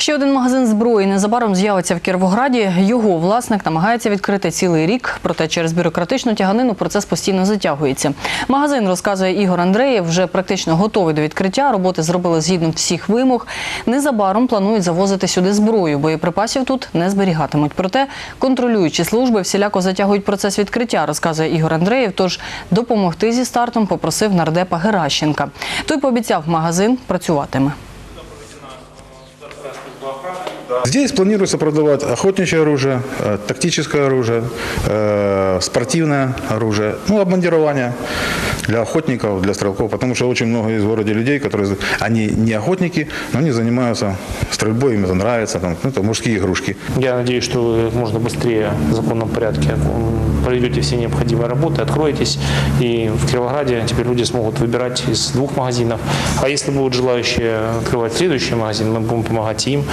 Ще один магазин зброї незабаром з'явиться в Кіровограді. Його власник намагається відкрити цілий рік, проте через бюрократичну тяганину процес постійно затягується. Магазин, розказує Ігор Андреєв, вже практично готовий до відкриття. Роботи зробили згідно всіх вимог. Незабаром планують завозити сюди зброю. Боєприпасів тут не зберігатимуть. Проте контролюючі служби всіляко затягують процес відкриття, розказує Ігор Андреєв. Тож допомогти зі стартом попросив нардепа Геращенка. Той пообіцяв, магазин працюватиме. Здесь планируется продавать охотничье оружие, э, тактическое оружие, э, спортивное оружие, ну, обмундирование для охотников, для стрелков, потому что очень много в городе людей, которые, они не охотники, но они занимаются стрельбой, им это нравится, там, ну, это мужские игрушки. Я надеюсь, что вы можно быстрее в законном порядке проведете все необходимые работы, откроетесь, и в Кировограде теперь люди смогут выбирать из двух магазинов. А если будут желающие открывать следующий магазин, мы будем помогать им.